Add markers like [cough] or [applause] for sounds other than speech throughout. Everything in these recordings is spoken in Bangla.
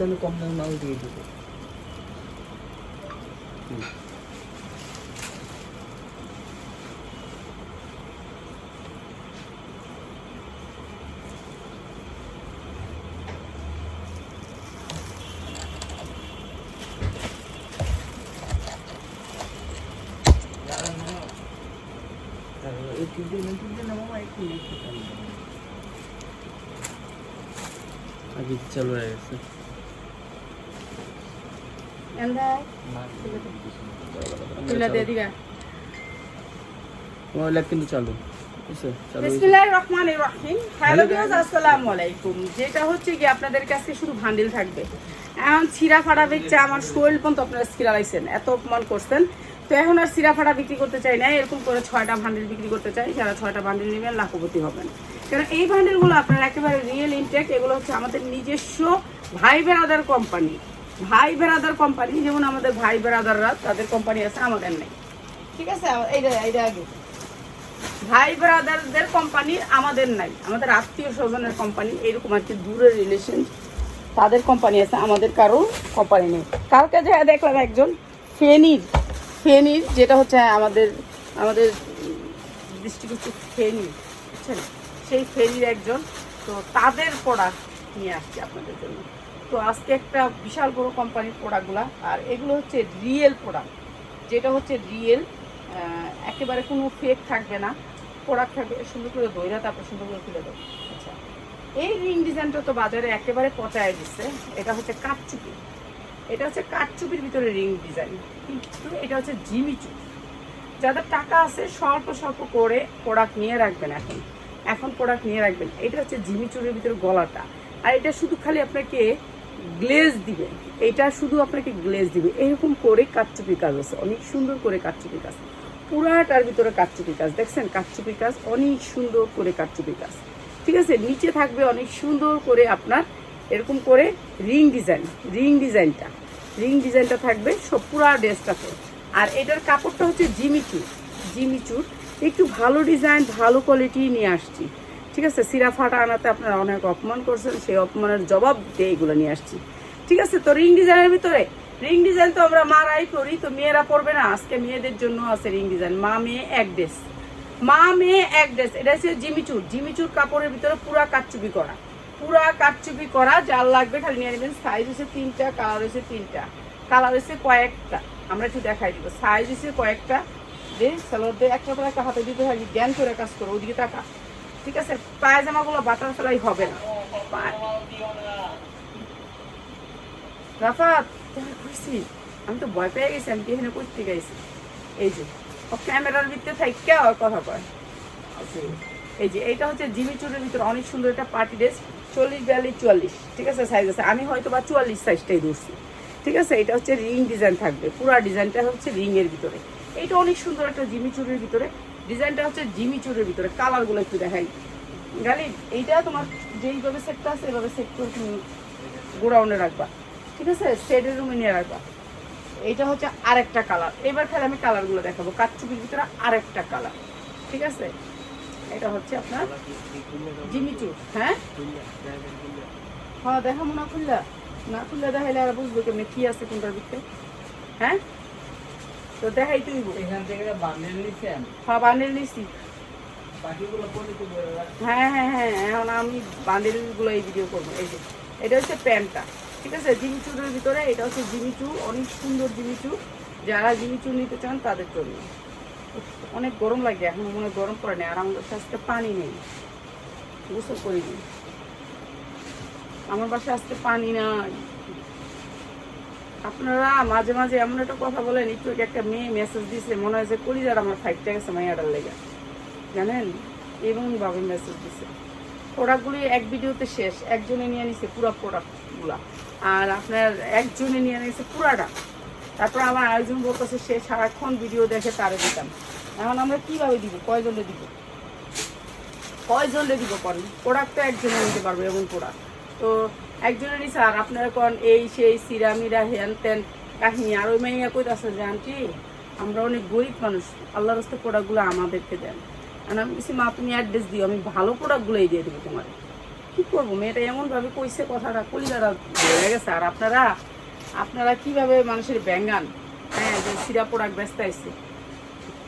দামে কম দামে মাল দিয়ে দেবো এই তিনটে তিনটে নামাবো একটু একটু আগে চালু হয়ে গেছে তুলে দিয়ে দিবা মোবাইল কিন্তু চালু বুঝছ চালু হয়েছে। বিসমিল্লাহির রহমানির রহিম হ্যালো ভিউয়ার্স আসসালামু আলাইকুম যেটা হচ্ছে কি আপনাদের কাছে শুধু ভান্ডিল থাকবে। এখন ছিঁড়া ফাড়া বেচছে আমার শরীর পর্যন্ত আপনারা আলাইছেন এত অপমান করছেন। তো এখন আর সিরা ফাড়া বিক্রি করতে চাই না এরকম করে ছয়টা ভান্ডিল বিক্রি করতে চাই যারা ছয়টা ভান্ডিল নেবেন লাখপতি হবেন। কারণ এই ভান্ডিলগুলো আপনার একেবারে রিয়েল ইনটেক এগুলো হচ্ছে আমাদের নিজস্ব ভাই বেরাদার কোম্পানি ভাই বেরাদার কোম্পানি যেমন আমাদের ভাই বেরাদাররা তাদের কোম্পানি আছে আমাদের নেই। ঠিক আছে এইটা এইটা আগে। ভাই ব্রাদারদের কোম্পানি আমাদের নাই আমাদের আত্মীয় স্বজনের কোম্পানি এরকম আর কি দূরের রিলেশন তাদের কোম্পানি আছে আমাদের কারও কোম্পানি নেই। কালকে যে দেখলাম একজন ফেনির ফেনির যেটা হচ্ছে আমাদের আমাদের ডিস্ট্রিক্ট হচ্ছে ফেনি বুঝছেন? সেই ফেনির একজন তো তাদের প্রোডাক্ট নিয়ে আসছি আপনাদের জন্য। তো আজকে একটা বিশাল বড় কোম্পানির প্রোডাক্টগুলো আর এগুলো হচ্ছে রিয়েল প্রোডাক্ট যেটা হচ্ছে রিয়েল একেবারে কোনো ফেক থাকবে না। প্রোডাক্ট থাকবে, সুন্দর করে দইরা তারপর সুন্দর করে তুলে দেবো। আচ্ছা এই রিং ডিজাইনটা তো বাজারে একেবারে পচায় দিচ্ছে এটা হচ্ছে কাঠচুপি। এটা হচ্ছে কাঠচুপির ভিতরে রিং ডিজাইন কিন্তু এটা হচ্ছে জিমিচু যাদের টাকা আছে, স্বল্প স্বল্প করে প্রোডাক্ট নিয়ে রাখবেন এখন। এখন প্রোডাক্ট নিয়ে রাখবেন। এটা হচ্ছে জিমিচুরের ভিতরে গলাটা। আর এটা শুধু খালি আপনাকে গ্লেজ দিবে। এটা শুধু আপনাকে গ্লেজ দিবে। এরকম করে কাঠচুপি কাজ আছে। অনেক সুন্দর করে কাঠচুপি কাজ। পুরাটার ভিতরে কাঠচুপি কাজ। দেখছেন? কাঠচুপি কাজ, অনেক সুন্দর করে কাঠচুপি কাজ। ঠিক আছে? নিচে থাকবে অনেক সুন্দর করে আপনার এরকম করে রিং ডিজাইন। রিং ডিজাইনটা। রিং ডিজাইনটা থাকবে সব পুরা ড্রেসটাতে। আর এটার কাপড়টা হচ্ছে জিমিচুর। জিমিচুর। একটু ভালো ডিজাইন, ভালো কোয়ালিটি নিয়ে আসছি। ঠিক আছে? সিরা ফাটা আনাতে আপনারা অনেক অপমান করছেন, সেই অপমানের জবাব দিয়ে এগুলো নিয়ে আসছি। ঠিক আছে? তো রিং ডিজাইনের ভিতরে, রিং ডিজাইন তো আমরা মারাই করি, তো মেয়েরা পরবে না। আজকে মেয়েদের জন্য আছে রিং ডিজাইন। মা মেয়ে এক ড্রেস। মা মেয়ে এক ড্রেস। এটা হচ্ছে জিমিচুর জিমিচুর কাপড়ের ভিতরে পুরা কাটচুপি করা। পুরা কাটচুপি করা, যার লাগবে খালি নিয়ে নেবেন। সাইজ হচ্ছে তিনটা কালার হচ্ছে তিনটা। কালার হচ্ছে কয়েকটা। আমরা একটু দেখাই দিব। সাইজ হচ্ছে কয়েকটা। যে সালোয়ার দিয়ে একটা করে একটা হাতে দিতে হয়। জ্ঞান করে কাজ করো ওদিকে টাকা ঠিক আছে? পায়জামাগুলো বাটার ফেলাই হবে না। করছি আমি তো ভয় পেয়ে গেছি, আমি কি এখানে করতে গেছি? এই যে, ও ক্যামেরার ভিতরে থাইকে আর কথা কয়। এই যে, এইটা হচ্ছে জিমি চুরের ভিতরে অনেক সুন্দর একটা পার্টি ড্রেস, চল্লিশ বিয়াল্লিশ চুয়াল্লিশ, ঠিক আছে সাইজ আছে। আমি হয়তো বা চুয়াল্লিশ সাইজটাই ধরছি, ঠিক আছে? এটা হচ্ছে রিং ডিজাইন থাকবে, পুরা ডিজাইনটা হচ্ছে রিং এর ভিতরে। এইটা অনেক সুন্দর একটা জিমি চুরের ভিতরে। ডিজাইনটা হচ্ছে জিমি চুরের ভিতরে, কালারগুলো একটু দেখাই। গালি, এইটা তোমার যেইভাবে সেটটা আছে এইভাবে সেট তুমি গোডাউনে রাখবা। ঠিক আছে? শেডের রুমে নিয়ে রাখবা। এইটা হচ্ছে আরেকটা কালার। এবার খালি আমি কালারগুলো দেখাবো। কাঠচুপির ভিতরে আরেকটা কালার। ঠিক আছে? এটা হচ্ছে আপনার জিমিচু হ্যাঁ? হ্যাঁ দেখাবো না খুললা। না খুললে দেখাইলে আর বুঝব কেমনি কি আছে কোনটার ভিতরে। হ্যাঁ? তো দেখাই তুই। এখান থেকে বান্ডেল নিচ্ছেন হ্যাঁ বান্ডেল নিছি হ্যাঁ হ্যাঁ হ্যাঁ এখন আমি বান্ডেলগুলো এই ভিডিও করব। এই যে এটা হচ্ছে প্যান্টটা ঠিক আছে? জিমিচুরের ভিতরে এটা হচ্ছে জিমিচু অনেক সুন্দর জিমিচু যারা জিমিচু নিতে চান তাদের জন্য। অনেক গরম লাগে এখন মনে হয় গরম পড়ে না আর আমাদের কাছে আজকে পানি নেই। গোসল করিনি। আমার বাসায় আজকে পানি নাই। আপনারা মাঝে মাঝে এমন একটা কথা বলেন, একটু একটা মেয়ে মেসেজ দিছে, মনে হয় যে কলিজার আমার ফাইভটা গেছে মাইয়াটার লেগে। জানেন? এমনই ভাবে মেসেজ দিছে। প্রোডাক্টগুলি এক ভিডিওতে শেষ, একজনে নিয়ে নিছে পুরো প্রোডাক্টগুলা আর আপনার একজনে নিয়ে নিছে পুরাটা। তারপর আমার আরেকজন বলতেছে, সে সারাক্ষণ ভিডিও দেখে তারে দিতাম। এখন আমরা কীভাবে দিব? কয়জনে দিব? কয়জনে দিব করেন প্রোডাক্ট তো একজনে নিতে পারবে এমন প্রোডাক্ট তো একজনে স্যার, আপনারা কোন এই সেই সিরামিরা হ্যান ত্যান কাহিনী আর ওই মাইয়া কইতাছে যে, আন্টি, আমরা অনেক গরিব মানুষ আল্লাহ রাস্তা প্রোডাক্টগুলো আমাদেরকে দেন। আর আমি বলছি মা, তুমি অ্যাড্রেস দিও, আমি ভালো প্রোডাক্টগুলোই দিয়ে দেবো তোমার। কী করব, মেয়েটা এমনভাবে কইছে কথাটা, কলিজাটা হয়ে গেছে। আর আপনারা আপনারা কীভাবে মানুষের ব্যাঙ্গান হ্যাঁ যে সিরা প্রোডাক্ট ব্যস্ত আসছে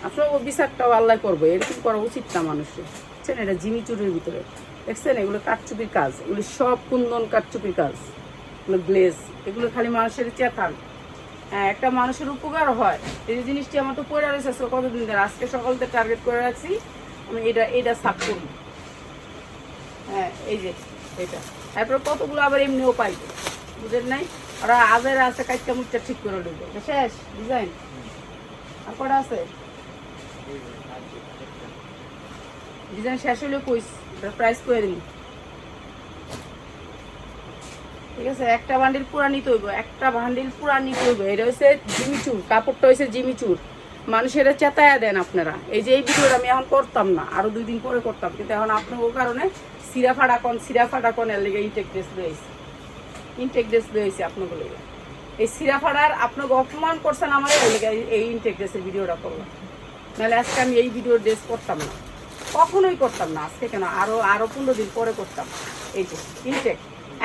আসলে ও বিচারটাও আল্লাহ করব, এরকম করা উচিত না মানুষের। বুঝছেন? এটা জিমি চুরির ভিতরে। দেখছেন? এগুলো কাঠচুপির কাজ। এগুলো সব কুন্দন কাঠচুপির কাজ। এগুলো গ্লেজ। এগুলো খালি মানুষের চেতান হ্যাঁ একটা মানুষের উপকার হয়। এই জিনিসটি আমার তো পড়ে রয়েছে কতদিন ধরে? আজকে সকালতে টার্গেট করে রাখছি আমি এটা এটা সাফ করব হ্যাঁ এই যে এটা। তারপরে কতগুলো আবার এমনিও পাইবে বুঝেন নাই? ওরা আজের আছে কাজটা মুখটা ঠিক করে দেবে। শেষ ডিজাইন আর কটা আছে? ডিজাইন শেষ হলে কইস প্রাইস করে দিন ঠিক আছে, একটা বান্ডিল পুরা নিতে হইব, একটা বান্ডিল পুরা নিতে হইব। এটা হচ্ছে জিমিচুর কাপড়টা হচ্ছে জিমিচুর মানুষের চেতায়া দেন আপনারা। এই যে এই ভিডিওটা আমি এখন করতাম না, আরও দুই দিন পরে করতাম, কিন্তু এখন আপনার ও কারণে সিরা ফাটা কন, সিরা ফাটা কন, এর লেগে ইনটেক ড্রেস রয়েছে। ইনটেক ড্রেস রয়েছে আপনাকে লেগে। এই সিরা ফাটার আপনাকে অপমান করছেন আমার এই ইনটেক ড্রেসের ভিডিওটা করলাম। নাহলে আজকে আমি এই ভিডিওর ড্রেস করতাম না। কখনোই করতাম না। আজকে কেন? আরও আরও পনেরো দিন পরে করতাম। এই যে ইনটেক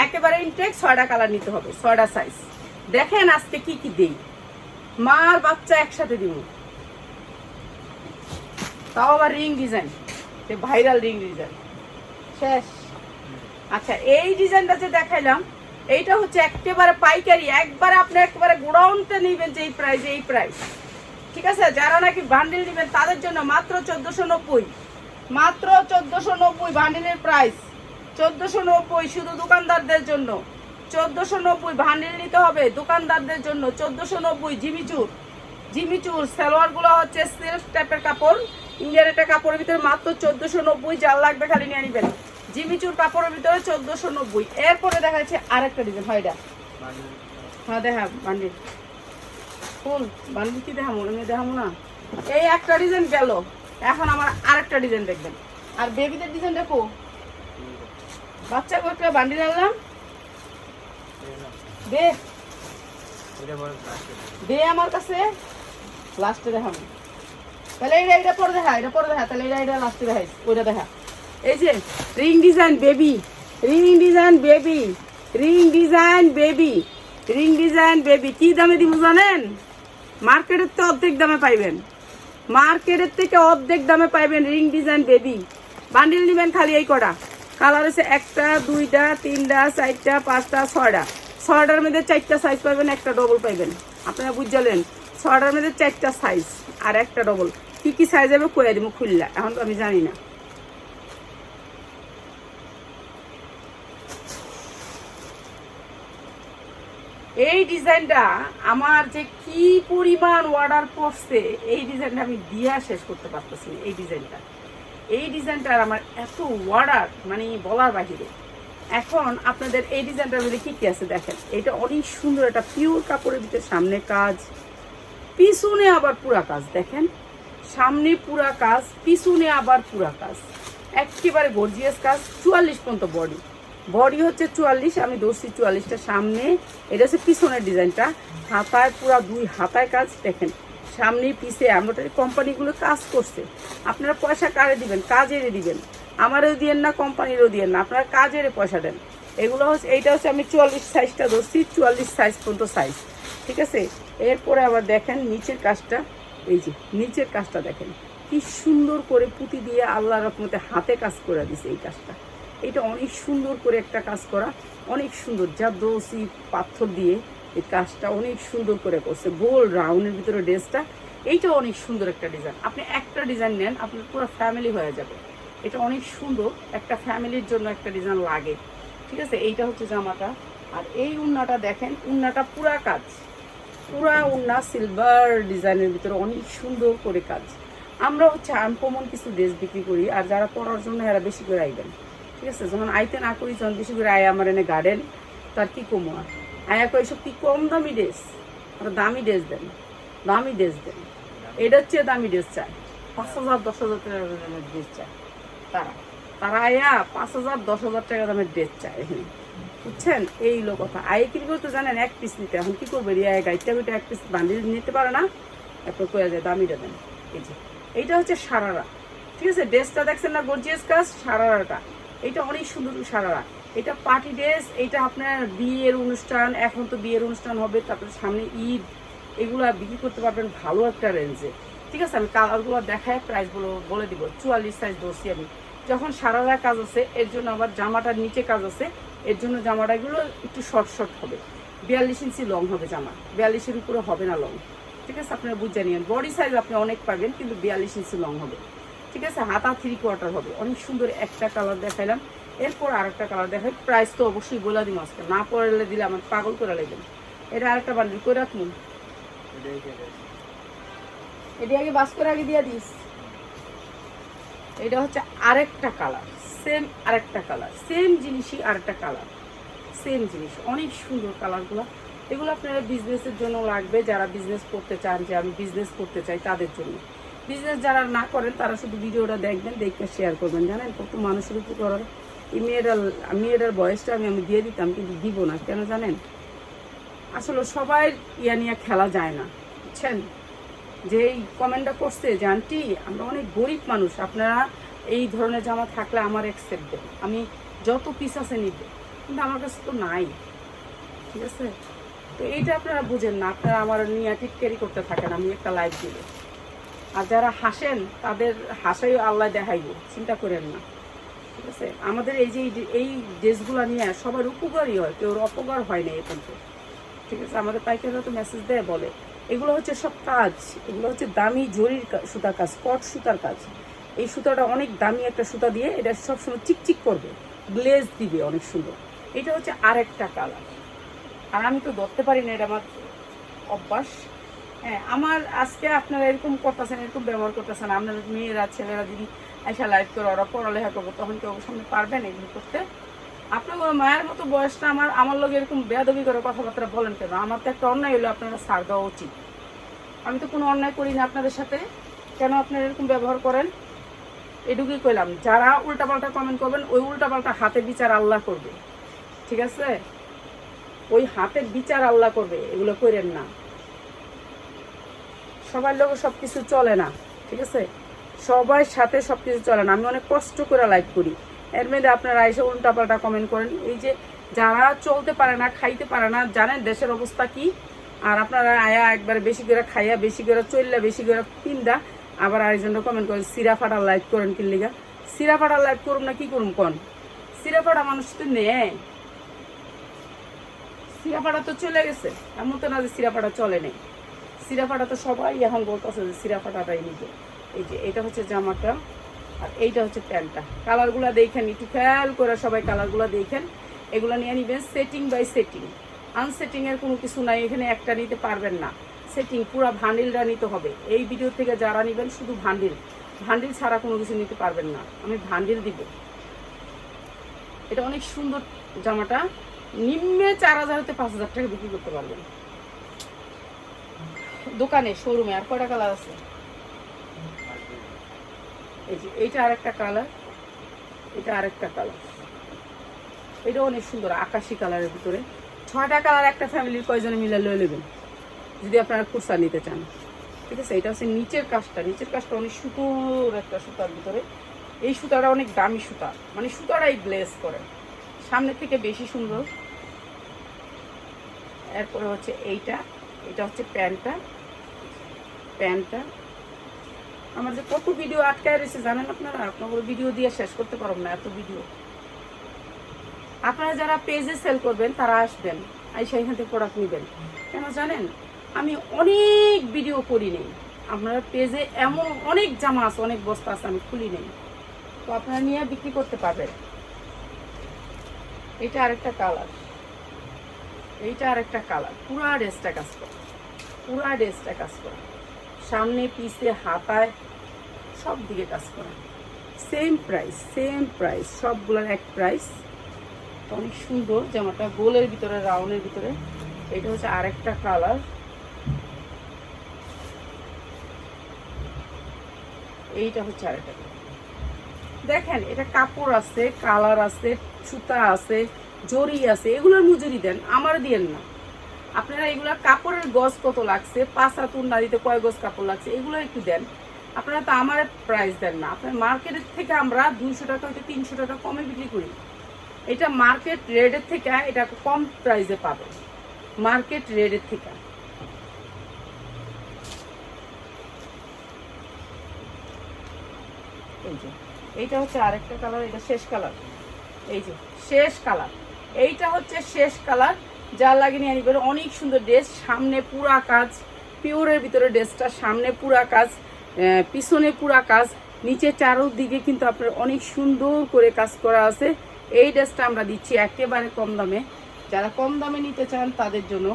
একেবারে ইনটেক ছয়টা কালার নিতে হবে ছয়টা সাইজ দেখেন আজকে কি কি দেই। মার বাচ্চা একসাথে দিব। তাও আবার ring design viral ring design শেষ। আচ্ছা এই ডিজাইনটা যে দেখাইলাম, এইটা হচ্ছে একেবারে পাইকারি। একবারে আপনি একবারে গোডাউনতে নিবেন যে এই প্রাইস এই প্রাইস ঠিক আছে? যারা নাকি বান্ডিল নেবেন, তাদের জন্য মাত্র চোদ্দশো নব্বই। মাত্র চোদ্দশো নব্বই বান্ডিলের প্রাইস চোদ্দশো নব্বই শুধু দোকানদারদের জন্য। চোদ্দশো নব্বই বান্ডিল নিতে হবে দোকানদারদের জন্য। চোদ্দশো নব্বই জিমিচুর। জিমিচুর সালোয়ারগুলো হচ্ছে সিল্ক টাইপের কাপড়। ইন্ডিয়ার একটা কাপড়ের ভিতরে মাত্র চোদ্দশো নব্বই জাল লাগবে খালি নিয়ে নিবেন। জিমিচুর কাপড়ের ভিতরে চোদ্দশো নব্বই। এরপরে দেখা যাচ্ছে আরেকটা ডিজাইন হয় এটা? হ্যাঁ দেখা বান্ডিল ফুল বান্ডিল কি দেখাবো এমনি দেখাবো না। এই একটা ডিজাইন গেল। এখন আমার আরেকটা ডিজাইন দেখবেন। আর বেবিদের ডিজাইন দেখো। বাচ্চা কয়েকটা বান্ডিল আনলাম। দে। দে আমার কাছে। লাস্টে দেখাবো তাহলে এটা এটা পরে দেখা এটা পরে দেখা। তাহলে এটা এটা লাস্টে দেখাই। ওইটা দেখা। এই যে ring design baby ring design baby ring design baby ring design baby কি দামে দিব জানেন? মার্কেটের তো অর্ধেক দামে পাইবেন। মার্কেটের থেকে অর্ধেক দামে পাইবেন রিং ডিজাইন বেবি। বান্ডিল নেবেন খালি এই কটা। কালার আছে একটা, দুইটা, তিনটা, চারটা, পাঁচটা, ছয়টা। ছয়টার মধ্যে চারটা সাইজ পাবেন একটা ডবল পাইবেন। আপনারা বুঝলেন? ছয়টার মধ্যে চারটা সাইজ আর একটা ডবল কি কি সাইজ হবে কয়ে দিব খুললা। এখন তো আমি জানি না। এই ডিজাইনটা আমার যে কি পরিমাণ অর্ডার পড়ছে, এই ডিজাইনটা আমি দিয়া শেষ করতে পারতেছি এই ডিজাইনটা। এই ডিজাইনটার আমার এত অর্ডার মানে বলার বাহিরে। এখন আপনাদের এই ডিজাইনটার মধ্যে কি কি আছে দেখেন। এটা অনেক সুন্দর একটা পিওর কাপড়ের ভিতরে সামনে কাজ, পিছনে আবার পুরা কাজ, দেখেন। সামনে পুরা কাজ, পিছনে আবার পুরা কাজ। একেবারে গর্জিয়াস কাজ, চুয়াল্লিশ পর্যন্ত বডি বডি হচ্ছে চুয়াল্লিশ, আমি ধরছি চুয়াল্লিশটা সামনে। এটা হচ্ছে পিছনের ডিজাইনটা। হাতায় পুরা দুই হাতায় কাজ, দেখেন। সামনে পিছে আমরা কোম্পানিগুলো কাজ করছে। আপনারা পয়সা কারে দিবেন? কাজেরে দিবেন। আমারও দিয়েন না, কোম্পানিরও দিয়েন না। আপনারা কাজেরে পয়সা দেন। এগুলো হচ্ছে, এইটা হচ্ছে আমি চুয়াল্লিশ সাইজটা ধরছি, চুয়াল্লিশ সাইজ পর্যন্ত সাইজ ঠিক আছে? এরপরে আবার দেখেন নিচের কাজটা। এই যে, নিচের কাজটা দেখেন। কি সুন্দর করে পুঁতি দিয়ে আল্লাহ রকমতে হাতে কাজ করে দিছে এই কাজটা। এটা অনেক সুন্দর করে একটা কাজ করা, অনেক সুন্দর। যা দোষি পাথর দিয়ে এই কাজটা অনেক সুন্দর করে করছে। গোল রাউন্ডের ভিতরে ড্রেসটা, এইটা অনেক সুন্দর একটা ডিজাইন আপনি একটা ডিজাইন নেন, আপনার পুরো ফ্যামিলি হয়ে যাবে। এটা অনেক সুন্দর, একটা ফ্যামিলির জন্য একটা ডিজাইন লাগে। ঠিক আছে? এইটা হচ্ছে জামাটা। আর এই উন্নাটা দেখেন, উন্নাটা পুরা কাজ। পুরা উন্না সিলভার ডিজাইনের ভিতরে অনেক সুন্দর করে কাজ। আমরা হচ্ছে আনকমন কিছু ড্রেস বিক্রি করি, আর যারা পড়ার জন্য এরা বেশি করে আইবেন। ঠিক আছে? যখন আইতে না করি তখন বেশি করে আয় আমার এনে গার্ডেন তার কি কমো আর? আয়া কই সব কি কম দামি ড্রেস। আর দামি ড্রেস দেন, দামি ড্রেস দেন। এটা হচ্ছে দামি ড্রেস চায় পাঁচ হাজার, দশ হাজার টাকা দামের ড্রেস চায় তারা তারা আয়া পাঁচ হাজার, দশ হাজার টাকা দামের ড্রেস চায় এখানে বুঝছেন? এই হলো কথা। আয়ে কি করতে জানেন? এক পিস নিতে। এখন কি করবে? রিয়া গাইটা বিটা এক পিস বান্ডিল নিতে পারে না। এরপর কয়ে যায়, দামিটা দেন। এই যে, এইটা হচ্ছে সারারা। ঠিক আছে? ড্রেসটা দেখছেন না? গর্জিয়াস কাজ, সারারাটা। এটা অনেক সুন্দর সারারা। এটা পার্টি ড্রেস এটা আপনার বিয়ের অনুষ্ঠান, এখন তো বিয়ের অনুষ্ঠান হবে, তারপরে সামনে ঈদ, এগুলো বিক্রি করতে পারবেন ভালো একটা রেঞ্জে ঠিক আছে, আমি কালারগুলো দেখায় প্রাইসগুলো বলে দিব। চুয়াল্লিশ সাইজ ধরছি আমি। যখন সারারা কাজ আছে, এর জন্য আবার জামাটার নিচে কাজ আছে, এর জন্য জামাটাগুলো একটু শর্ট শর্ট হবে। বিয়াল্লিশ ইঞ্চি লং হবে জামা। বিয়াল্লিশের উপরে হবে না লং ঠিক আছে, আপনারা বুঝে নিন বডি সাইজ আপনি অনেক পাবেন, কিন্তু বিয়াল্লিশ ইঞ্চি লং হবে। ঠিক আছে? হাতা থ্রি কোয়ার্টার হবে। অনেক সুন্দর একটা কালার দেখাইলাম। এরপর আরেকটা কালার দেখাই। প্রাইস তো অবশ্যই বলে দিন আজকে। না পড়লে দিলে আমার পাগল করে লাগবেন এটা আরেকটা বান্ডিল করে রাখুন এটা আগে বাস করে আগে দিয়ে দিস। এটা হচ্ছে আরেকটা কালার সেম আরেকটা কালার সেম জিনিসই আরেকটা কালার সেম জিনিস। অনেক সুন্দর কালারগুলো এগুলো আপনারা বিজনেসের জন্য লাগবে। যারা বিজনেস করতে চান যে আমি বিজনেস করতে চাই তাদের জন্য। বিজনেস যারা না করেন তারা শুধু ভিডিওটা দেখবেন, দেখে শেয়ার করবেন। জানেন কত মানুষের উপর করার এই মেয়েটার মেয়েটার বয়সটা আমি আমি দিয়ে দিতাম, কিন্তু দিব না। কেন জানেন? আসলে সবাই ইয়া নিয়ে খেলা যায় না, বুঝছেন? যে এই কমেন্টটা করছে যে, আন্টি, আমরা অনেক গরিব মানুষ। আপনারা এই ধরনের জামা থাকলে আমার অ্যাকসেপ্ট দেন। আমি যত পিস আছে নিবে। কিন্তু আমার কাছে তো নাই। ঠিক আছে? তো এইটা আপনারা বুঝেন না। আপনারা আমার নিয়ে টিটকারি করতে থাকেন। আমি একটা লাইভ দিলে আর যারা হাসেন, তাদের হাসাই আল্লাহ দেখাইব। চিন্তা করেন না। ঠিক আছে? আমাদের এই যে এই- ড্রেসগুলো নিয়ে সবার উপকারই হয় কেউ অপকার হয় না এই পর্যন্ত। ঠিক আছে? আমাদের পাইকাররা তো মেসেজ দেয়, বলে, এগুলো হচ্ছে সব কাজ, এগুলো হচ্ছে দামি জরির সুতার কাজ, কট সুতার কাজ। এই সুতাটা অনেক দামি একটা সুতা দিয়ে এটা সবসময় চিকচিক করবে, গ্লেজ দিবে অনেক সুন্দর। এটা হচ্ছে আরেকটা কালার আর আমি তো ধরতে পারি না, এটা আমার অভ্যাস। হ্যাঁ আমার আজকে আপনারা এরকম করতেছেন, এরকম ব্যবহার করতেছেন, আপনার মেয়েরা, ছেলেরা যদি আইসা লাইভ করে, ওরা পড়ালেখা করব, তখন কি ওর সামনে পারবেন এগুলো করতে? আপনার মায়ের মতো বয়সটা আমার আমার লোক এরকম বেয়াদবি করে কথাবার্তা বলেন কেন? আমার তো একটা অন্যায় হলো আপনারা ছাড় দেওয়া উচিত। আমি তো কোনো অন্যায় করি না আপনাদের সাথে। কেন আপনারা এরকম ব্যবহার করেন? এটুকুই কইলাম, যারা উল্টাপাল্টা কমেন্ট করবেন, ওই উল্টাপাল্টা হাতে বিচার আল্লাহ করবে। ঠিক আছে? ওই হাতের বিচার আল্লাহ করবে, এগুলো করেন না। সবার লোক সব কিছু চলে না, ঠিক আছে? সবার সাথে সব কিছু চলে না। আমি অনেক কষ্ট করে লাইভ করি। এর মধ্যে আপনারা এসে উল্টাপাল্টা কমেন্ট করেন। এই যে যারা চলতে পারে না, খাইতে পারে না, জানেন দেশের অবস্থা কি? আর আপনারা আয়া একবার বেশি করে খাইয়া, বেশি করে চললে বেশি করে পিন্দা, আবার আরেকজনরা কমেন্ট করেন, সিরা ফাটা লাইভ করেন কি লিগা? সিরা ফাটা লাইভ করুন না, কি করুন কন? সিরা ফাটা মানুষ তো নেয় সিরাপাড়া তো চলে গেছে। এমন তো না যে সিরাপাড়া চলে নেই। সিরাপাড়া তো সবাই এখন বলতেছে যে সিরাপাটাটাই নিবে। এই যে, এটা হচ্ছে জামাটা, আর এইটা হচ্ছে প্যান্টটা। কালারগুলো দেখেন, একটু খেয়াল করে সবাই কালারগুলো দেখেন। এগুলো নিয়ে নিবেন সেটিং বাই সেটিং আনসেটিং এর কোনো কিছু নাই, এখানে একটা নিতে পারবেন না। সেটিং পুরো ভান্ডিলটা নিতে হবে। এই ভিডিও থেকে যারা নেবেন, শুধু ভান্ডিল। ভান্ডিল ছাড়া কোনো কিছু নিতে পারবেন না। আমি ভান্ডিল দিব। এটা অনেক সুন্দর জামাটা। নিম্নে চার হাজার হতে পাঁচ হাজার টাকা বিক্রি করতে পারবেন। দোকানে শোরুমে আর কয়টা কালার আছে? এই যে, এইটা আরেকটা কালার এটা আরেকটা কালার এটা অনেক সুন্দর, আকাশি কালারের ভিতরে। ছয়টা কালার একটা ফ্যামিলির কয়জনে মিলে লয়ে নেবেন? যদি আপনারা কুর্সা নিতে চান। ঠিক আছে, এটা হচ্ছে নিচের কাজটা। নিচের কাজটা অনেক সুতোর একটা সুতার ভিতরে। এই সুতাটা অনেক দামি সুতা। মানে সুতাটাই গ্লেজ করে। সামনে থেকে বেশি সুন্দর। এরপরে হচ্ছে এইটা। এটা হচ্ছে প্যান্টটা। প্যান্টটা। আমার যে কত ভিডিও আটকায় রয়েছে, জানেন আপনারা? আপনার ভিডিও দিয়ে শেষ করতে পারব না এত ভিডিও আপনারা যারা পেজে সেল করবেন, তারা আসবেন, আইসা এখান থেকে প্রোডাক্ট নেবেন। কেন জানেন? আমি অনেক ভিডিও করি নেই। আপনারা পেজে এমন অনেক জামা আছে, অনেক বস্তা আছে, আমি খুলি নেই। তো আপনারা নিয়ে বিক্রি করতে পারবেন। এটা আরেকটা কালার এইটা আরেকটা কালার পুরা ড্রেসটা কাজ করা, পুরা ড্রেসটা কাজ করা। সামনে পিসে হাতায় সব দিকে কাজ করা। সেম প্রাইস সেম প্রাইস সবগুলোর এক প্রাইস অনেক সুন্দর জামাটা, গোলের ভিতরে রাউন্ডের ভিতরে। এটা হচ্ছে আরেকটা কালার এইটা হচ্ছে আরেকটা। দেখেন, এটা কাপড় আছে কালার আছে, সুতা আছে। জরি আছে, এগুলোর মজুরি দেন আমার দিয়েন না। আপনারা এগুলা কাপড়ের গজ কত লাগছে, পাঁচ হাতুর দিতে কয় গজ কাপড় লাগছে, এগুলো একটু দেন। আপনারা তো আমার প্রাইস দেন না। আপনার মার্কেটের থেকে আমরা দুইশো টাকা হয়তো তিনশো টাকা কমে বিক্রি করি। এটা মার্কেট রেটের থেকে এটা কম প্রাইসে পাবে মার্কেট রেটের থেকে। এই যে, এইটা হচ্ছে আরেকটা কালার এটা শেষ কালার এই যে, শেষ কালার এইটা হচ্ছে শেষ কালার। যা নিয়ে নিবেন অনেক সুন্দর ড্রেস সামনে পুরা কাজ পিওরের ভিতরে ড্রেসটা সামনে পুরা কাজ পিছনে পুরা কাজ নিচে চারোদিকে কিন্তু আপনার অনেক সুন্দর করে কাজ করা আছে। এই ড্রেসটা আমরা দিচ্ছি একেবারে কম দামে। যারা কম দামে নিতে চান তাদের জন্য,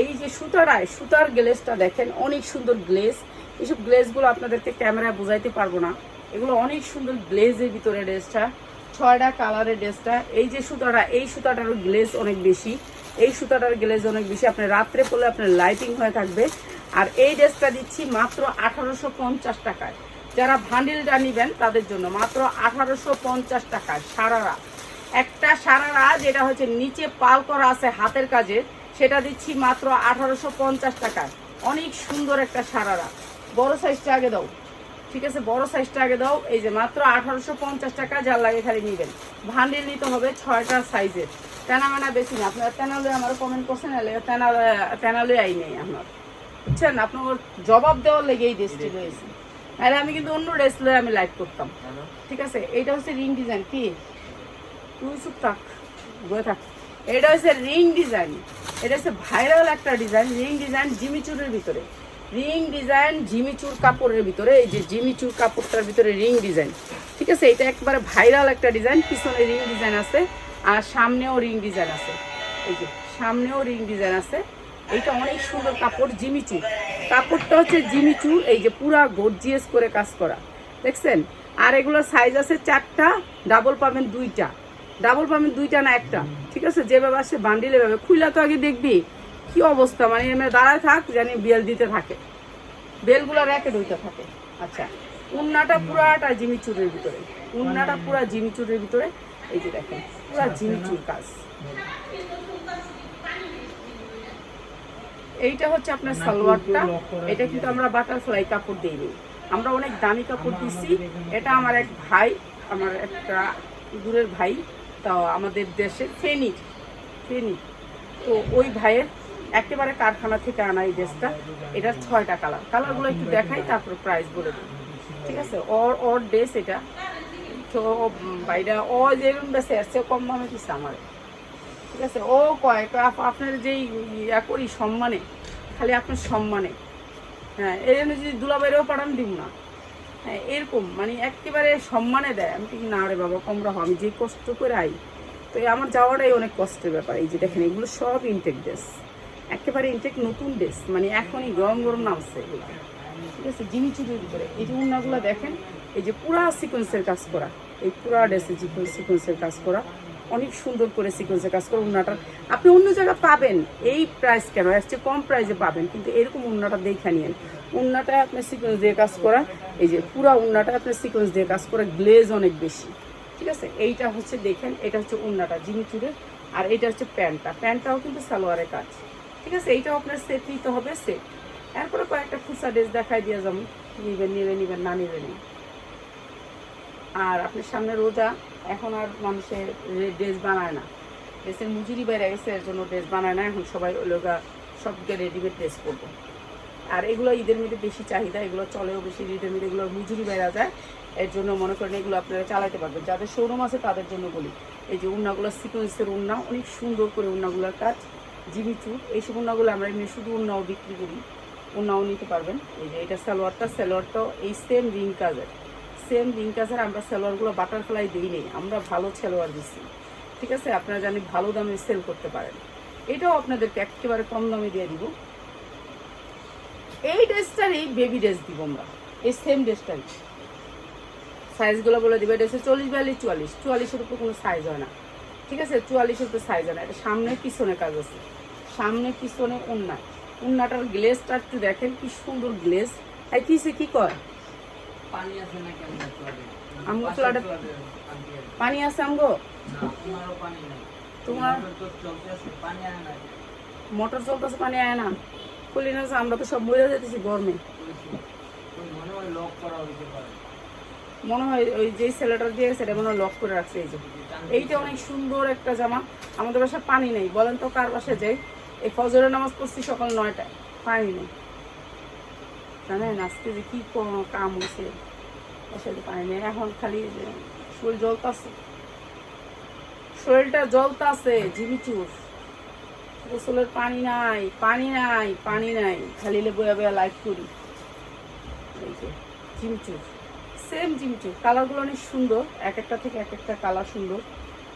এই যে সুতারায়, সুতার গ্লেসটা দেখেন, অনেক সুন্দর গ্লেস এইসব গ্লেসগুলো আপনাদেরকে ক্যামেরায় বোঝাইতে পারব না। এগুলো অনেক সুন্দর গ্লেজের ভিতরে ড্রেসটা ছয়টা কালারের ড্রেসটা। এই যে সুতাটা, এই সুতাটারও গ্লেজ অনেক বেশি। এই সুতাটার গ্লেজ অনেক বেশি। আপনি রাত্রে পরলে আপনার লাইটিং হয়ে থাকবে। আর এই ড্রেসটা দিচ্ছি মাত্র আঠারোশো পঞ্চাশ টাকায়। যারা ভান্ডিলটা নেবেন তাদের জন্য মাত্র আঠারোশো পঞ্চাশ টাকায় সারারা একটা সারারা যেটা হচ্ছে নিচে পাল করা আছে হাতের কাজে, সেটা দিচ্ছি মাত্র আঠারোশো পঞ্চাশ টাকায়। অনেক সুন্দর একটা সারারা বড় সাইজটা আগে দাও। ঠিক আছে বড় সাইজটা আগে দাও। এই যে মাত্র আঠারোশো পঞ্চাশ টাকা যার লাগে খালি নেবেন। ভান্ডিল নিতে হবে ছয়টা সাইজের তেনা মেনা বেশি না। আপনারা তেনালে আমার কমেন্ট করছেন এলে তেনালে আই নেই আমার। বুঝছেন? আপনার জবাব দেওয়ার লেগে এই ড্রেসটি রয়েছে নাহলে আমি কিন্তু অন্য ড্রেস লয়ে আমি লাইভ করতাম। ঠিক আছে? এইটা হচ্ছে রিং ডিজাইন কি? তুই চুপ থাক। বয়ে থাক। এটা হচ্ছে রিং ডিজাইন এটা হচ্ছে ভাইরাল একটা ডিজাইন রিং ডিজাইন জিমিচুরের ভিতরে। রিং ডিজাইন জিমিচুর কাপড়ের ভিতরে, এই যে জিমিচুর কাপড়টার ভিতরে রিং ডিজাইন। ঠিক আছে, এটা একবারে ভাইরাল একটা ডিজাইন, পিছনে রিং ডিজাইন আছে, আর সামনেও রিং ডিজাইন আছে। এই যে, সামনেও রিং ডিজাইন আছে। এইটা অনেক সুন্দর কাপড় জিমিচুর কাপড়টা হচ্ছে জিমিচুর এই যে পুরা গর্জিয়াস করে কাজ করা। দেখছেন? আর এগুলোর সাইজ আছে চারটা ডাবল পাবেন দুইটা। ডাবল পাবেন দুইটা না একটা। ঠিক আছে, যেভাবে আসে বান্ডিলে ভাবে খুইলা তো আগে দেখবি কি অবস্থা? মানে এমনি দাঁড়ায় থাক জানি বেল দিতে থাকে। বেলগুলো র্যাকেট হইতে থাকে। আচ্ছা উন্নাটা পুরাটা জিমিচুরের ভিতরে। উন্নাটা পুরা জিমিচুরের ভিতরে। এই যে দেখেন পুরা জিমিচুর কাজ। এইটা হচ্ছে আপনার সালোয়ারটা। এটা কিন্তু আমরা বাটারফ্লাই কাপড় দিইনি আমরা অনেক দামি কাপড় দিচ্ছি এটা আমার এক ভাই আমার একটা দূরের ভাই তা আমাদের দেশে ফেনি ফেনি। তো ওই ভাইয়ের একেবারে কারখানা থেকে আনা এই ড্রেসটা। এটার ছয়টা কালার। কালারগুলো একটু দেখাই, তারপর প্রাইস বলে দিই। ঠিক আছে? ওর ওর ড্রেস এটা। তো ভাইরা, ও যেরকম বেশি আসছে কম দামে দিচ্ছে আমার। ঠিক আছে? ও কয় আপনার যেই ইয়া করি, সম্মানে, খালি আপনার সম্মানে। হ্যাঁ এই জন্য যদি দুলাবাইরেও পাঠান, দিব না। হ্যাঁ এরকম মানে একেবারে সম্মানে দেয়। আমি ঠিক না রে বাবা, কম রাখো, আমি যে কষ্ট করে আই। তো আমার যাওয়াটাই অনেক কষ্টের ব্যাপার, এই যে দেখেন, এগুলো সব ইনটেক ড্রেস একেবারে ইনটেক নতুন ড্রেস মানে এখনই গরম গরম নামছে ঠিক আছে? জিমি চুরির ভিতরে এই যে উন্নাগুলো দেখেন, এই যে পুরা সিকোয়েন্সের কাজ করা, এই পুরা ড্রেসে সিকোয়েন্সের কাজ করা, অনেক সুন্দর করে সিকোয়েন্সের কাজ করা উন্নাটা। আপনি অন্য জায়গায় পাবেন, এই প্রাইস কেন? এর চেয়ে কম প্রাইসে পাবেন, কিন্তু এরকম উন্নাটা দেখে নিয়েন। উন্নাটা আপনার সিকোয়েন্স দিয়ে কাজ করা, এই যে পুরা উন্নাটা আপনার সিকোয়েন্স দিয়ে কাজ করা গ্লেজ অনেক বেশি। ঠিক আছে? এইটা হচ্ছে দেখেন, এটা হচ্ছে উন্নাটা, জিমি চুরের আর এটা হচ্ছে প্যান্টটা। প্যান্টটাও কিন্তু সালোয়ারের কাজ। ঠিক আছে, এইটাও আপনার সেট নিতে হবে সেট এরপরে কয়েকটা খুচরা ড্রেস দেখাই দিয়ে যাব। নিবেন নিবে নিবেন, না নিবে নেই আর আপনার সামনে রোজা, এখন আর মানুষের ড্রেস বানায় না। ড্রেসের মজুরি বেড়ে গেছে, এর জন্য ড্রেস বানায় না। এখন সবাই লোকা সবকে রেডিমেড ড্রেস করব। আর এগুলো ঈদের মধ্যে বেশি চাহিদা, এগুলো চলেও বেশি ঈদের মধ্যে এগুলো মজুরি বেড়া যায়। এর জন্য মনে করেন এগুলো আপনারা চালাতে পারবেন। যাদের শোরুম আছে তাদের জন্য বলি। এই যে উন্নাগুলো সিকোয়েন্সের উন্না, অনেক সুন্দর করে উন্নাগুলোর কাজ। জিবি চুট এইসব উন্নাগুলো আমরা এমনি শুধু উন্নাও বিক্রি করি উন্নাও নিতে পারবেন। এই যে এটা সালোয়ারটা, সালোয়ারটাও এই সেম রিং কাজের। সেম রিং কাজের, আমরা সালোয়ারগুলো বাটারফ্লাই দিই নেই, আমরা ভালো সালোয়ার দিচ্ছি ঠিক আছে? আপনারা জানি ভালো দামে সেল করতে পারেন। এটাও আপনাদেরকে একেবারে কম দামে দিয়ে দিব। এই ড্রেসটারই বেবি ড্রেস দিব আমরা। এই সেম ড্রেসটারই। সাইজগুলো বলে দিবে, এটা হচ্ছে চল্লিশ বিয়াল্লিশ চুয়াল্লিশ। চুয়াল্লিশের উপর কোনো সাইজ হয় না। ঠিক আছে চুয়াল্লিশের উপর সাইজ হয় না এটা সামনে পিছনে কাজ আছে। সামনে পিছনে উন্না। উন্নাটার গ্লেজটা একটু দেখেন কি সুন্দর গ্লেজ আর কিসে কি কয়? পানি আছে না কেন আমগো ফ্লাডে পানি আছে আমগো? তোমারও পানি নেই। তোমার পানি আয় না মোটর চলতেছে পানি আয় না। খুলি না আমরা তো সব মরে যেতেছি গরমে। মনে হয় লক করা হইতে পারে। মনে হয় ওই যে ছেলেটা দিয়ে সেটা মনে হয় লক করে রাখছে এই যে। এইটা অনেক সুন্দর একটা জামা। আমাদের বাসায় পানি নেই। বলেন তো কার বাসায় যাই? এই ফজরের নামাজ পড়ছি সকাল নয়টায়। পানি নেই। জানেন আজকে যে কি কাম হয়েছে বাসায় পানি নেই। এখন খালি শরীর জ্বলতাছে। শরীরটা জ্বলতাছে ঝিমিচুর গোসলের পানি নাই পানি নাই পানি নাই। খালি বয়া বয়া লাইট করি। এই যে ঝিমচুর সেম ঝিমচুর কালারগুলো অনেক সুন্দর। এক একটা থেকে এক একটা কালার সুন্দর।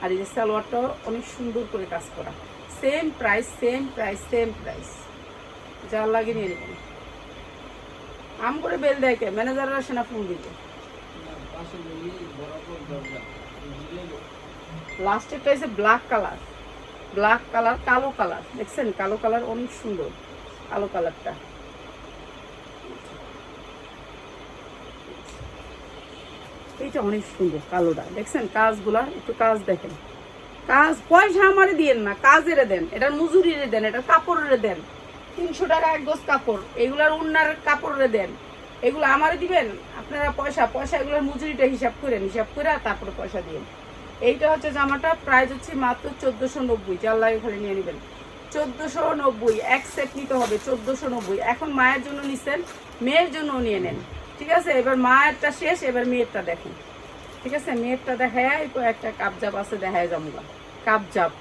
আর এই যে সালোয়ারটাও অনেক সুন্দর করে কাজ করা। Same price same price same price যার লাগে নিয়ে নেবেন। আম করে বেল দেয় কে? ম্যানেজাররা সেনা ফোন দিবে লাস্টেরটা হচ্ছে ব্ল্যাক কালার ব্ল্যাক কালার কালো কালার দেখছেন? কালো কালার অনেক সুন্দর। কালো কালারটা এইটা অনেক সুন্দর, কালোটা। দেখছেন? কাজগুলা, একটু কাজ দেখেন। কাজ পয়সা আমারে দিয়েন না, কাজের দেন। এটার মজুরিরে দেন এটা কাপড়ের দেন। তিনশো টাকা এক গোছ কাপড়, এগুলার উন্নার কাপড়ের দেন। এগুলো আমারে দিবেন? আপনারা পয়সা পয়সা এগুলোর মজুরিটা হিসাব করেন, হিসাব করে তারপরে পয়সা দিন এইটা হচ্ছে জামাটা, প্রাইস হচ্ছে মাত্র চোদ্দোশো নব্বই। চার লাগে খালি নিয়ে নেবেন। চোদ্দোশো নব্বই, এক সেট নিতে হবে, চোদ্দোশো নব্বই। এখন মায়ের জন্য নিছেন, মেয়ের জন্য নিয়ে নেন। ঠিক আছে? এবার মায়েরটা শেষ, এবার মেয়েরটা দেখেন। ঠিক আছে? মেয়েরটা দেখায় একটা কাপজাপ আছে, দেখায় জামুগা কাপজাপ।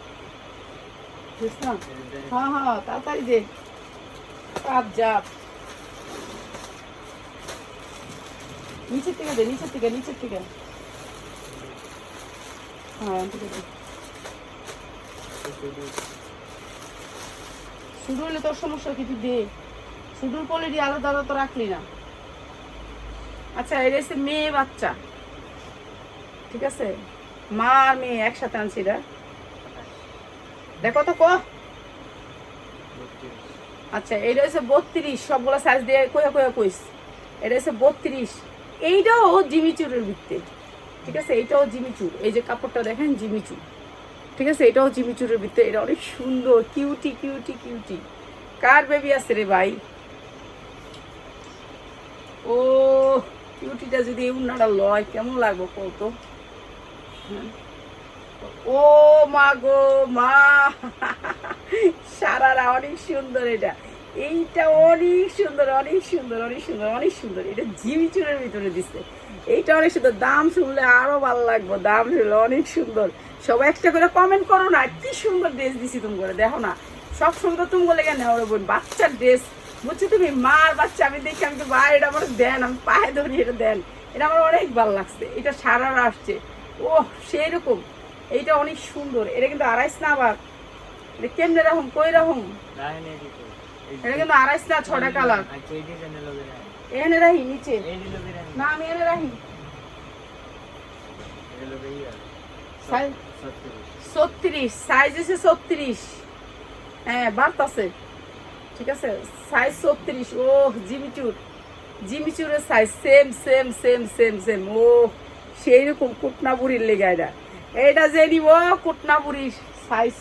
বুঝলাম শুধু হলে তোর সমস্যা কিছু দে। শুধুর পলিটি আলাদা আলাদা তো রাখলি না। আচ্ছা এটা হচ্ছে মেয়ে বাচ্চা, ঠিক আছে? মা আর মেয়ে একসাথে আনছি এটা। দেখো তো ক। আচ্ছা এইটা হচ্ছে বত্রিশ, সবগুলো সাইজ দিয়ে কয়া কয়া কইস। এটা হচ্ছে বত্রিশ। এইটাও জিমিচুরের ভিত্তি ঠিক আছে? এইটাও জিমিচুর এই যে কাপড়টা দেখেন জিমিচুর ঠিক আছে? এটাও জিমিচুরের ভিত্তি এটা অনেক সুন্দর কিউটি কিউটি কিউটি কার বেবি আছে রে ভাই? ও কিউটিটা যদি এই উন্নাটা লয়, কেমন লাগবো কত হ্যাঁ। ও মা গো, মা! সারারা অনেক সুন্দর এটা। এইটা অনেক সুন্দর অনেক সুন্দর অনেক সুন্দর অনেক সুন্দর। এটা জিমিচুরের ভিতরে দিচ্ছে এইটা অনেক সুন্দর। দাম শুনলে আরও ভালো লাগবে। দাম শুনলে অনেক সুন্দর। সবাই একটা করে কমেন্ট করো না, কি সুন্দর ড্রেস দিছি তুমি করে। দেখো না, সব সুন্দর তুমি বলে কেন বাচ্চার ড্রেস বুঝছ তুমি মার বাচ্চা আমি দেখি আমি তো ভাই এটা আমার দেন আমি পায়ে ধরি এটা দেন। এটা আমার অনেক ভালো লাগছে এটা সারার আসছে। ও সেই রকম এইটা অনেক সুন্দর এটা কিন্তু আড়াইশ না আবার? এটা কেমনে রকম কই রকম এটা কিন্তু আড়াইশ না ছটা কালার। আচ্ছা এনে রাহি নিচে। না আমি এনে রাহি ছত্রিশ সাইজ আছে ছত্রিশ হ্যাঁ বাড়তাছে। ঠিক আছে? সাইজ ছত্রিশ। ও জিমিচুর জিমিচুরের size same same same same same ও সেই রকম কুটনা বুড়ির লেগে এটা এটা যে নিব কুটনা বুড়ির সাইজ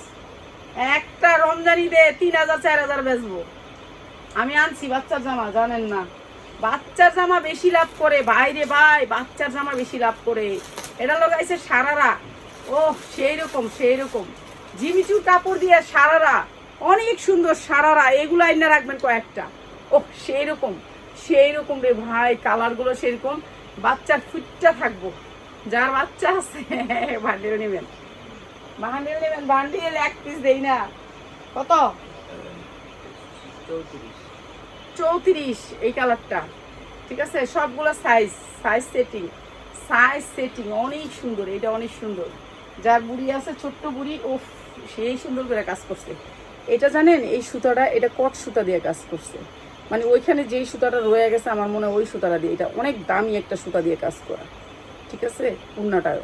একটা রমজানি দে, তিন হাজার, চার হাজার বেচবো। আমি আনছি, বাচ্চার জামা, জানেন না। বাচ্চার জামা বেশি লাভ করে। বাইরে ভাই, বাচ্চার জামা বেশি লাভ করে। এটা লাগাইছে সারারা। ও সেই রকম সেই রকম জিমিচুর কাপড় দিয়ে সারারা। অনেক সুন্দর সারারা এগুলো আইনা রাখবেন কয়েকটা। ও সেই রকম সেই রকম রে ভাই কালারগুলো সেরকম বাচ্চার ফুটটা থাকব। যার বাচ্চা আছে [laughs] বান্ডিল নেবেন। বান্ডিল নেবেন বান্ডিল এক পিস দেই না। কত? চৌত্রিশ। চৌত্রিশ এই কালারটা। ঠিক আছে? সবগুলো size size setting size setting অনেক সুন্দর এটা অনেক সুন্দর। যার বুড়ি আছে ছোট্ট বুড়ি ও সেই সুন্দর করে কাজ করছে। এটা জানেন এই সুতাটা এটা কট সুতা দিয়ে কাজ করছে। মানে ওইখানে যেই সুতাটা রয়ে গেছে আমার মনে হয় ওই সুতাটা দিয়ে। এটা অনেক দামি একটা সুতা দিয়ে কাজ করা। ঠিক আছে? উন্নাটাও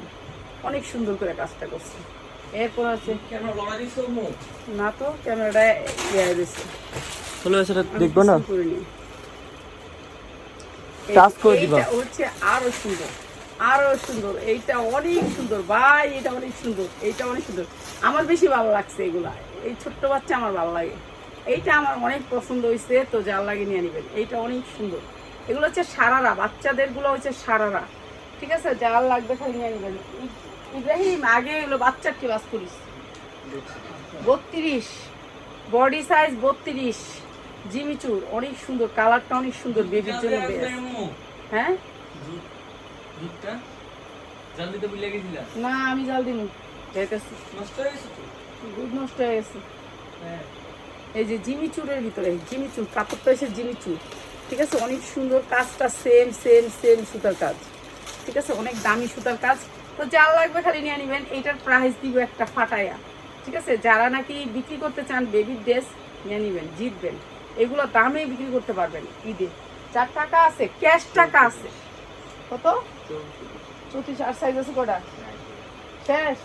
অনেক সুন্দর করে কাজটা করছে। এরপর আছে না তো ক্যামেরাটায় ইয়ে দিচ্ছে দেখব না? করে দিবা। হচ্ছে আরও সুন্দর। আরও সুন্দর। এইটা অনেক সুন্দর। ভাই এটা অনেক সুন্দর। এইটা অনেক সুন্দর। আমার বেশি ভালো লাগছে এগুলা। এই ছোট্ট বাচ্চা আমার ভালো লাগে। এইটা আমার অনেক পছন্দ হয়েছে তো যার লাগে নিয়ে নেবেন। এইটা অনেক সুন্দর। এগুলো হচ্ছে সারারা বাচ্চাদেরগুলো হচ্ছে সারারা। ঠিক আছে? যার লাগবে খালি নিয়ে নেবেন। ইব্রাহিম আগে এগুলো বাচ্চার কি বাস করিস। বত্রিশ। বডি সাইজ বত্রিশ। জিমিচুর অনেক সুন্দর। কালারটা অনেক সুন্দর বেবির জন্য হ্যাঁ? না আমি জাল দিন যাইতেছি নষ্ট হয়ে গেছে দুধ নষ্ট হয়ে গেছে। হ্যাঁ। এই যে জিমিচুরের ভিতরে জিমিচুর কাপড়টা এসে জিমিচুর ঠিক আছে? অনেক সুন্দর কাজটা সেম সেম সেম সুতার কাজ ঠিক আছে? অনেক দামি সুতার কাজ। তো যার লাগবে খালি নিয়ে নেবেন এইটার প্রাইস দিব একটা ফাটাইয়া ঠিক আছে? যারা নাকি বিক্রি করতে চান বেবির ড্রেস নিয়ে নেবেন জিতবেন। এগুলো দামে বিক্রি করতে পারবেন ঈদে। চার টাকা আছে ক্যাশ টাকা আছে। কত? চৌত্রিশ। আর সাইজ আছে কটা? শেষ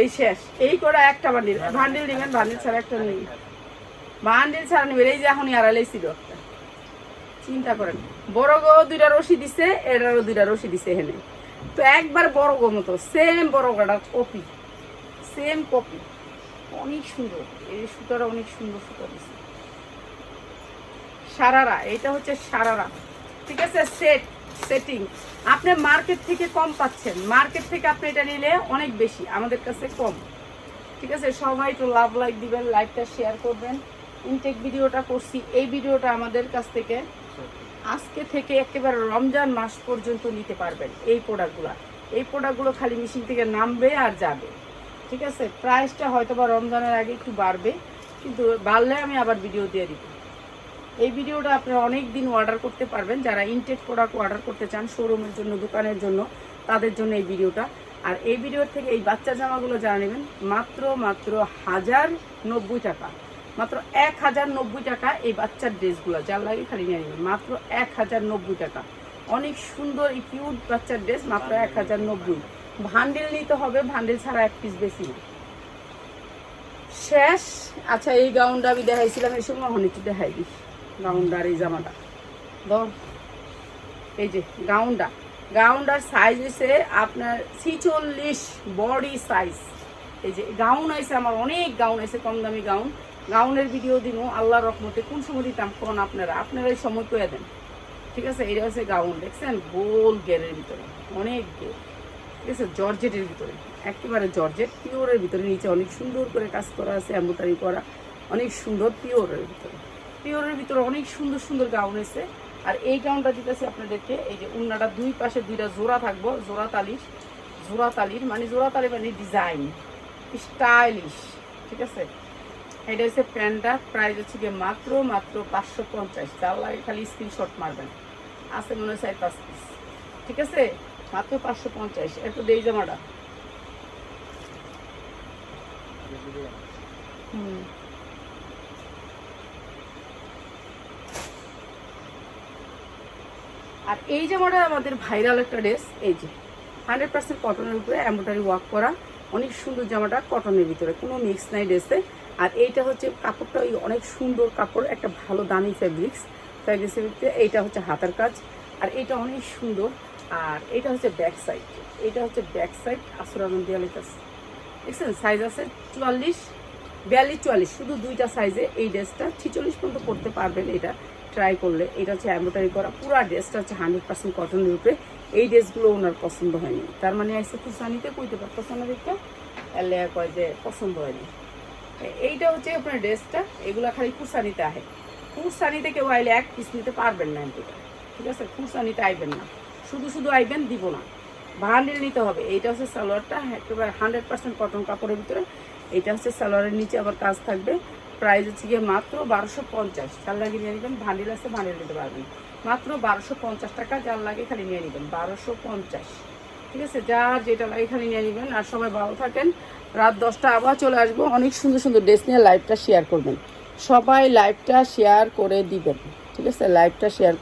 এই শেষ। এই করে একটা বান্ডিল। বান্ডিল নেবেন বান্ডিল ছাড়া একটা নেই। বান্ডিল ছাড়া নেবেন। এই যে এখনই আড়ালেই ছিল চিন্তা করেন। বড় গো দুইটা রশি দিছে, এটারও দুইটা রশি দিছে এখানে। তো একবার বড় গো মতো সেম বড় গোটা কপি সেম কপি অনেক সুন্দর। এই সুতাটা অনেক সুন্দর সুতা দিছে। সারারা, এটা হচ্ছে সারারা। ঠিক আছে? সেট সেটিং আপনি মার্কেট থেকে কম পাচ্ছেন। মার্কেট থেকে আপনি এটা নিলে অনেক বেশি, আমাদের কাছে কম। ঠিক আছে? সবাই একটু লাভ লাইক দিবেন লাইকটা শেয়ার করবেন। ইনটেক ভিডিওটা করছি, এই ভিডিওটা আমাদের কাছ থেকে আজকে থেকে একেবারে রমজান মাস পর্যন্ত নিতে পারবেন এই প্রোডাক্টগুলো এই প্রোডাক্টগুলো খালি মেশিন থেকে নামবে আর যাবে। ঠিক আছে? প্রাইসটা হয়তো বা রমজানের আগে একটু বাড়বে, কিন্তু বাড়লে আমি আবার ভিডিও দিয়ে দিব। এই ভিডিওটা আপনারা অনেক দিন অর্ডার করতে পারবেন। যারা ইনটেক প্রোডাক্ট অর্ডার করতে চান শোরুমের জন্য দোকানের জন্য তাদের জন্য এই ভিডিওটা। আর এই ভিডিওর থেকে এই বাচ্চা জামাগুলো যারা নেবেন মাত্র মাত্র হাজার নব্বই টাকা। মাত্র এক হাজার নব্বই টাকা এই বাচ্চার ড্রেসগুলো। যার লাগে খালি নিয়ে নেবেন। মাত্র এক হাজার নব্বই টাকা। অনেক সুন্দর এই কিউট বাচ্চার ড্রেস মাত্র এক হাজার নব্বই। ভান্ডেল নিতে হবে ভান্ডেল ছাড়া এক পিস বেশি শেষ। আচ্ছা এই গাউনটা আমি দেখাইছিলাম এই সময় অনেক দেখাই দিই। গাউনটা আর এই জামাটা। ধর এই যে গাউনটা গাউনটার সাইজ হয়েছে আপনার ছিচল্লিশ বডি সাইজ এই যে গাউন আছে আমার অনেক গাউন আছে কম দামি গাউন। গাউনের ভিডিও দিব আল্লাহ রহমতে কোন সময় দিতাম কোন আপনারা আপনারা এই সময় করে দেন। ঠিক আছে? এটা হচ্ছে গাউন দেখছেন? গোল গেরের ভিতরে অনেক গের। ঠিক আছে? জর্জেটের ভিতরে একেবারে জর্জেট পিওরের ভিতরে নিচে অনেক সুন্দর করে কাজ করা আছে এম্বোটারি করা অনেক সুন্দর পিওরের ভিতরে। পিওরের ভিতরে অনেক সুন্দর সুন্দর গাউন আছে আর এই গাউনটা দিতেছি আপনাদেরকে, এই যে উন্নাটা দুই পাশে দুইটা জোড়া থাকব, জোড়া তালির জোড়া তালির মানে জোড়া তালি মানে ডিজাইন, স্টাইলিশ, ঠিক আছে? এটা হচ্ছে প্যান্টটা, প্রাইস হচ্ছে গিয়ে মাত্র মাত্র পাঁচশো পঞ্চাশ। যার লাগে খালি স্ক্রিনশট মারবেন। আছে মনে হয় পাঁচ পিস ঠিক আছে? মাত্র পাঁচশো পঞ্চাশ। একটু দেই জামাটা। হুম। আর এই জামাটা আমাদের ভাইরাল একটা ড্রেস এই যে হান্ড্রেড পার্সেন্ট কটনের উপরে এম্ব্রয়ডারি ওয়ার্ক করা, অনেক সুন্দর জামাটা কটনের ভিতরে, কোনো মিক্স নাই ড্রেসে আর এইটা হচ্ছে কাপড়টা ওই অনেক সুন্দর কাপড়, একটা ভালো দামি ফেব্রিক্স ফেব্রিক্সের ভিতরে এইটা হচ্ছে হাতার কাজ, আর এটা অনেক সুন্দর। আর এটা হচ্ছে ব্যাক সাইড এটা হচ্ছে ব্যাক সাইড আসরানন্দ দিয়ালির কাছে দেখছেন? সাইজ আছে চুয়াল্লিশ, বিয়াল্লিশ, চুয়াল্লিশ। শুধু দুইটা সাইজে এই ড্রেসটা ছিচল্লিশ পর্যন্ত করতে পারবেন এটা। ট্রাই করলে এটা হচ্ছে এম্ব্রয়ডারি করা, পুরো ড্রেসটা হচ্ছে হান্ড্রেড পার্সেন্ট কটনের উপরে। এই ড্রেসগুলো ওনার পছন্দ হয়নি। তার মানে এসে কুসানিতে কইতে পারতেছে না দেখতে এলে কয় যে পছন্দ হয়নি। এইটা হচ্ছে আপনার ড্রেসটা এগুলা খালি কুসানিতে আহে। কুসানিতে কেউ আইলে এক পিস নিতে পারবেন না এদিকে ঠিক আছে? কুসানিতে আইবেন না। শুধু শুধু আইবেন, দিব না। ভান্ডিল নিতে হবে। এইটা হচ্ছে সালোয়ারটা, একেবারে হান্ড্রেড পার্সেন্ট কটন কাপড়ের ভিতরে। এইটা হচ্ছে সালোয়ারের নিচে আবার কাজ থাকবে। প্রাইস হচ্ছে গিয়ে মাত্র বারোশো পঞ্চাশ। যার লাগে নিয়ে নেবেন ভান্ডিল আছে ভান্ডিল নিতে পারবেন। মাত্র বারোশো পঞ্চাশ টাকা, যার লাগে খালি নিয়ে নেবেন, বারোশো পঞ্চাশ। ঠিক আছে? যার যেটা লাগে খালি নিয়ে নেবেন। আর সবাই ভালো থাকেন। রাত দশটা, আবার চলে আসব। অনেক সুন্দর সুন্দর ড্রেস নিয়ে লাইভটা শেয়ার করবেন। সবাই লাইভটা শেয়ার করে দিবেন। ঠিক আছে? লাইভটা শেয়ার